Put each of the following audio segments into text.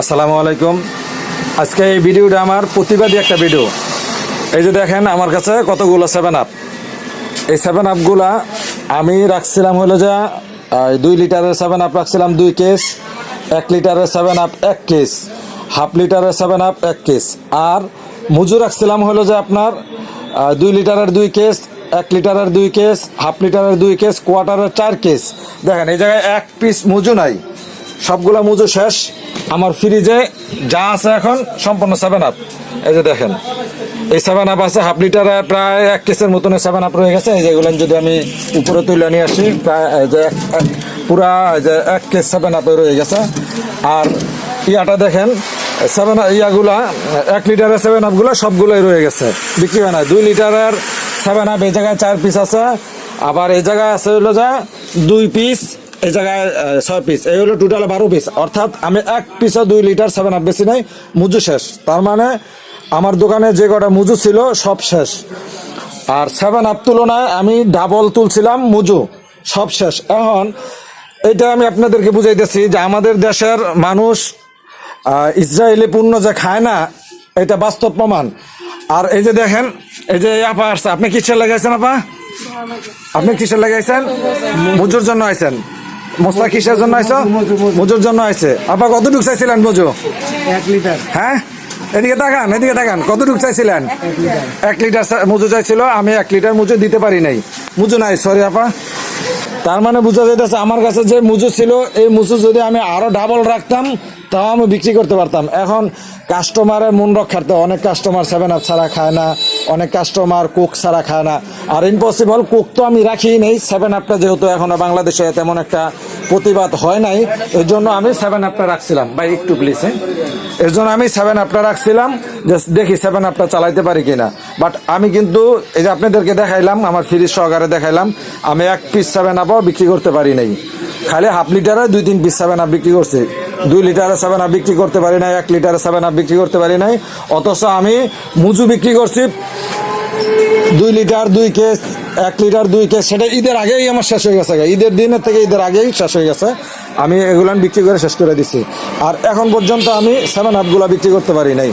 আসসালামু আলাইকুম। আজকে এই ভিডিওটা আমার প্রতিবাদী একটা ভিডিও। এই যে দেখেন, আমার কাছে কতগুলো সেভেন আপ এই সেভেন আপগুলা আমি রাখছিলাম হলো যে দুই লিটারের সেভেন আপ রাখছিলাম দুই কেস এক লিটারের সেভেন আপ এক কেস হাফ লিটারের সেভেন আপ এক কেস আর মুজু রাখছিলাম হলো যে আপনার দুই লিটারের দুই কেস এক লিটারের দুই কেস হাফ লিটারের দুই কেস কোয়ার্টারের চার কেস দেখেন, এই জায়গায় এক পিস মুজু নাই। সবগুলা মুজু শেষ। আমার ফ্রিজে যা আছে এখন সম্পূর্ণ সেভেন আপ এই যে দেখেন, এই সেভেন আপ আছে হাফ লিটারে প্রায় এক কেসের মতন সেভেন আপ রয়ে গেছে। এই যেগুলো যদি আমি উপরে তুলে নিয়ে আসি, প্রায় যে পুরা যে এক কেস সেভেন আপে রয়ে গেছে। আর ইয়াটা দেখেন সেভেন ইয়াগুলা, এক লিটারের সেভেন আপগুলো সবগুলোই রয়ে গেছে। বিক্রি হয় না। দুই লিটারের সেভেন আপ এই জায়গায় চার পিস আছে। আবার এই জায়গায় আছে হলো যা, দুই পিস এই জায়গায় ছয় পিস এই হলো টোটাল বারো পিস অর্থাৎ আমি এক পিসে দুই লিটার সেভেন আপ বেশি নাই, মুজু শেষ। তার মানে আমার দোকানে যে কটা মুজু ছিল, সব শেষ। আর সেভেন আপ তুলনায় আমি ডাবল তুলছিলাম মুজু, সব শেষ। এখন এটা আমি আপনাদেরকে বুঝাইতেছি যে আমাদের দেশের মানুষ ইসরায়েলি পণ্য যে খায় না, এটা বাস্তব প্রমাণ। আর এই যে দেখেন, এই যে আপা আসছে। আপনি কিসের লাগাইছেন আপা? আপনি কিসের লাগাইছেন মুজুর জন্য আইছেন। মোস্তা কিসের জন্য আইছো? মজুর জন্য আইছে। আপা কতটুকু চাইছিলেন মজু? এক লিটার। হ্যাঁ? এদিকে তাকান এদিকে তাকান। কতটুকু চাইছিলেন? এক লিটার। মজু মুজু চাইছিল আমি এক লিটার মুজু দিতে পারি নাই। মুজু নাই সরি আপা। তার মানে বোঝা যাইতেছে আমার কাছে যে মুজু ছিল এই মুজু যদি আমি আরও ডাবল রাখতাম তাও আমি বিক্রি করতে পারতাম। এখন কাস্টমারের মন রক্ষার্থে অনেক কাস্টমার সেভেন আপ ছাড়া খায় না, অনেক কাস্টমার কোক ছাড়া খায় না। আর ইম্পসিবল কোক তো আমি রাখি নেই সেভেন আপটা যেহেতু এখনও বাংলাদেশে তেমন একটা প্রতিবাদ হয় নাই, এর জন্য আমি সেভেন আপটা রাখছিলাম। ভাই, একটু প্লিজ হ্যাঁ? এর জন্য আমি সেভেন আপটা রাখছিলাম যে দেখি সেভেন আপটা চালাইতে পারি কিনা। বাট আমি কিন্তু, এই যে আপনাদেরকে দেখাইলাম, আমার ফ্রিজ সহকারে দেখাইলাম, আমি এক পিস সেভেন আপও বিক্রি করতে পারি নাই। খালি হাফ লিটারে দুই, তিন পিস সেভেন আপ বিক্রি করছি। দুই লিটারে সেভেন আপ বিক্রি করতে পারি নাই, এক লিটারে সেভেন আপ বিক্রি করতে পারি নাই। অথচ আমি মুজু বিক্রি করছি, দুই লিটার, দুই কেস, এক লিটার, দুই কেস, সেটা ঈদের আগেই আমার শেষ হয়ে গেছে ঈদের দিনের থেকে ঈদের আগেই শেষ হয়ে গেছে। আমি এগুলো বিক্রি করে শেষ করে দিছি। আর এখন পর্যন্ত আমি সেভেন আপগুলো বিক্রি করতে পারি নাই।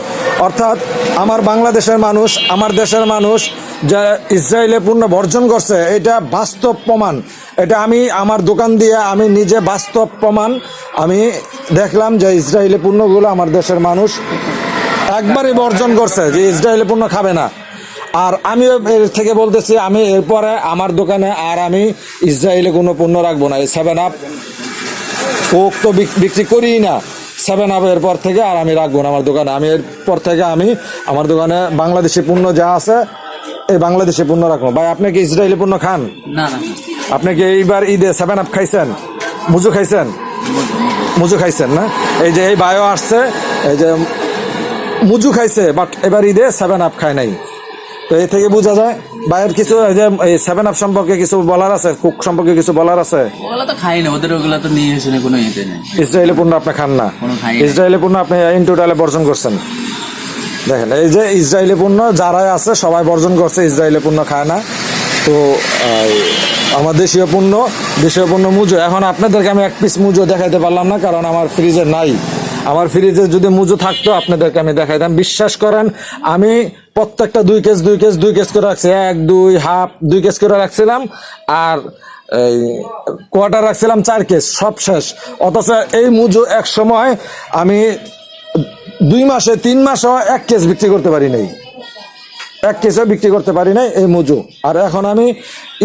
অর্থাৎ আমার বাংলাদেশের মানুষ, আমার দেশের মানুষ যে ইসরায়েলে পূর্ণ বর্জন করছে, এটা বাস্তব প্রমাণ। এটা আমি আমার দোকান দিয়ে আমি নিজে বাস্তব প্রমাণ। আমি দেখলাম যে ইসরায়েলি পণ্যগুলো আমার দেশের মানুষ একবারই বর্জন করছে, যে ইসরায়েলি পণ্য খাবে না। আর আমিও এর থেকে বলতেছি, আমি এরপরে আমার দোকানে আর আমি ইসরায়েলে কোনো পণ্য রাখব না। এই সেভেন আপ কোক তো বিক- বিক্রি করি না। সেভেন আপ এরপর থেকে আর আমি রাখব না আমার দোকানে। আমি এরপর থেকে আমি, আমার দোকানে বাংলাদেশি পণ্য যা আছে বাংলাদেশি পণ্য রাখব। ভাই আপনি কি ইসরায়েলি পণ্য খান? না না। আপনি কি এইবার ঈদে সেভেন আপ খাইছেন? মুজু খাইছেন? মুজু খাইছেন না? এই যে এই বায়ো আসছে এই যে মুজু খাইছে বাট এবার ঈদে সেভেন আপ খায় নাই। তো এই থেকে বোঝা যায় বায়ের কিছু এই যে এই সেভেন আপ সম্পর্কে কিছু বলার আছে কুক সম্পর্কে কিছু বলার আছে? ওগুলো তো খাই না ওদের ওগুলো তো নিয়ে এসে কোনো ইয়েতে নেই। ইসরায়েলি পণ্য আপনি খান না। ইসরায়েলি পণ্য আপনি ইন টোটালে বর্জন করছেন। দেখেন, এই যে ইসরায়েলি পণ্য যারাই আছে, সবাই বর্জন করছে, ইসরায়েলি পণ্য খায় না। তো আমার দেশীয় পণ্য দেশীয় পণ্য মুজো। এখন আপনাদেরকে আমি এক পিস মুজো দেখাইতে পারলাম না, কারণ আমার ফ্রিজে নাই। আমার ফ্রিজে যদি মুজো থাকতো, আপনাদেরকে আমি দেখাইতাম। বিশ্বাস করেন, আমি প্রত্যেকটা দুই কেস দুই কেস দুই কেস করে রাখছি। এক, দুই হাফ দুই কেস করে রাখছিলাম, আর এই কোয়ার্টার রাখছিলাম, চার কেস সব শেষ। অথচ এই মুজো এক সময় আমি দুই মাসে, তিন মাসও এক কেস বিক্রি করতে পারি নাই। এক কেসও বিক্রি করতে পারি নাই এই মুজু। আর এখন আমি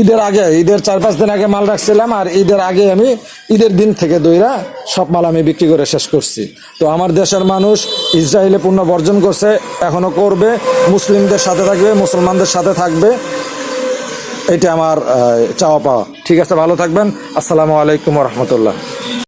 ঈদের আগে, ঈদের চার পাঁচ দিন আগে মাল রাখছিলাম, আর ঈদের আগে আমি ঈদের দিন থেকে দইরা সব মাল আমি বিক্রি করে শেষ করছি। তো আমার দেশের মানুষ ইসরায়েলে পূর্ণ বর্জন করছে, এখনও করবে, মুসলিমদের সাথে থাকবে, মুসলমানদের সাথে থাকবে। এটা আমার চাওয়া পাওয়া। ঠিক আছে, ভালো থাকবেন। আসসালামু আলাইকুম রহমতুল্লাহ।